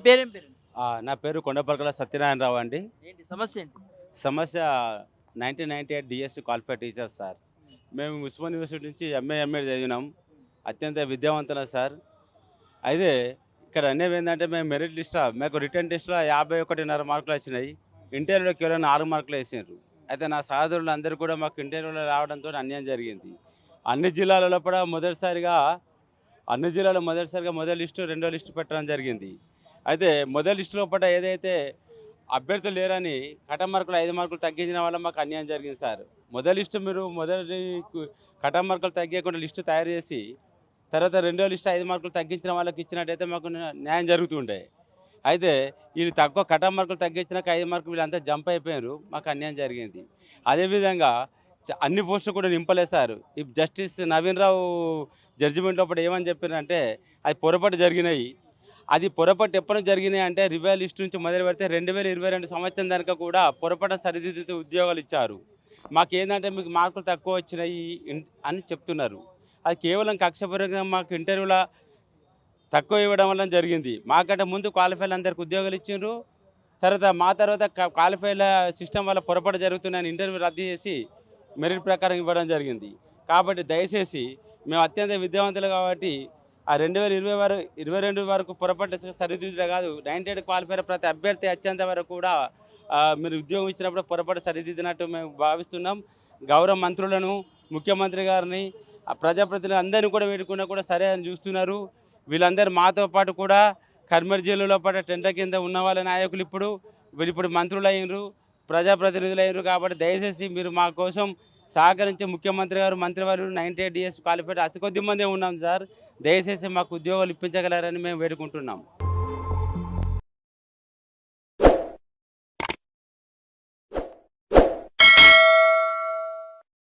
పేరేం పేరు? ఆ, నా పేరు కొండపరకల సత్యనారాయణరావు అండి. ఏంటి సమస్య ఏంటి? సమస్య nineteen ninety eight DSC qualified teacher sir. మేము ఉస్మాన్ యూనివర్సిటీ నుంచి ఎంఏ ఎంఏ చదివినాం. అత్యంత విద్యావంతులం సార్. అయితే ఇక్కడ అనేవి ఏంటంటే మేము మెరిట్ లిస్ట్లో మాకు రిటర్న్ టెస్ట్లో యాభై ఒకటిన్నర మార్కులు వచ్చినాయి. ఇంటర్వ్యూలో కేవలం నాలుగు మార్కులు వేసినారు అయితే నా సహోదరులు అందరూ కూడా మాకు ఇంటర్వ్యూలో రావడంతో అన్యాయం జరిగింది. అన్ని జిల్లాలలో కూడా మొదటిసారిగా అన్ని జిల్లాలో మొదటిసారిగా మొదటి లిస్టు రెండో లిస్టు పెట్టడం జరిగింది. అయితే మొదటి లిస్టులో లోపల ఏదైతే అభ్యర్థులు లేరని కట మార్కులు ఐదు మార్కులు తగ్గించిన వల్ల మాకు అన్యాయం జరిగింది సార్. మొదటి లిస్టు మీరు మొదటి కట మార్కులు తగ్గకుండా లిస్టు తయారు చేసి తర్వాత రెండో లిస్టు ఐదు మార్కులు తగ్గించిన వాళ్ళకి ఇచ్చినట్టయితే మాకు న్యాయం జరుగుతుండే. అయితే వీళ్ళు తక్కువ కట మార్కులు తగ్గించినాక ఐదు మార్కులు వీళ్ళంతా జంప్ అయిపోయారు మాకు అన్యాయం జరిగింది. అదేవిధంగా చ- అన్ని పోస్టులు కూడా నింపలేదు సార్. ఈ జస్టిస్ నవీన్ రావు జడ్జిమెంట్ లోపల ఏమని చెప్పారంటే అది పొరపాటు జరిగినాయి. అది పొరపాటు ఎప్పుడు జరిగినాయి అంటే రివైల్ లిస్ట్ నుంచి మొదలు పెడితే రెండు వేల ఇరవై రెండు సంవత్సరం దాకా కూడా పొరపాటు సరిదిద్దుతూ ఉద్యోగాలు ఇచ్చారు. మాకు ఏంటంటే మీకు మార్కులు తక్కువ వచ్చినాయి అని చెప్తున్నారు. అది కేవలం కక్షపూర్వకంగా మాకు ఇంటర్వ్యూలో తక్కువ ఇవ్వడం వల్ల జరిగింది. మాకంటే ముందు క్వాలిఫైలు అందరికి ఉద్యోగాలు ఇచ్చిండ్రు. తర్వాత మా తర్వాత క్వాలిఫైల సిస్టమ్ వల్ల పొరపాటు జరుగుతున్నాయని ఇంటర్వ్యూ రద్దు చేసి మెరిట్ ప్రకారం ఇవ్వడం జరిగింది. కాబట్టి దయచేసి మేము అత్యంత విద్యావంతులు కాబట్టి ఆ రెండు వేల ఇరవై వరకు ఇరవై రెండు వరకు పొరపాటు సరిదిద్దుట కాదు. నైన్టీ ఎయిట్ క్వాలిఫైర్ ప్రతి అభ్యర్థి వచ్చేంత వరకు కూడా మీరు ఉద్యోగం ఇచ్చినప్పుడు పొరపాటు సరిదిద్దినట్టు మేము భావిస్తున్నాం. గౌరవ మంత్రులను ముఖ్యమంత్రి గారిని ఆ ప్రజాప్రతినిధులు అందరినీ కూడా వేడుకున్నా కూడా సరే అని చూస్తున్నారు. వీళ్ళందరూ మాతో పాటు కూడా కర్మర్ జిల్లాలో పాటు టెంట్ల కింద ఉన్న వాళ్ళ నాయకులు ఇప్పుడు వీళ్ళు ఇప్పుడు మంత్రులు అయినరు ప్రజాప్రతినిధులు అయినరు కాబట్టి దయచేసి మీరు మా కోసం సహకరించే ముఖ్యమంత్రి గారు మంత్రివారు నైన్టీ ఎయిట్ డిఎస్ క్వాలిఫైడ్ అతి కొద్ది మందే ఉన్నాం సార్. దయచేసి మాకు ఉద్యోగాలు ఇప్పించగలరని మేము వేడుకుంటున్నాం.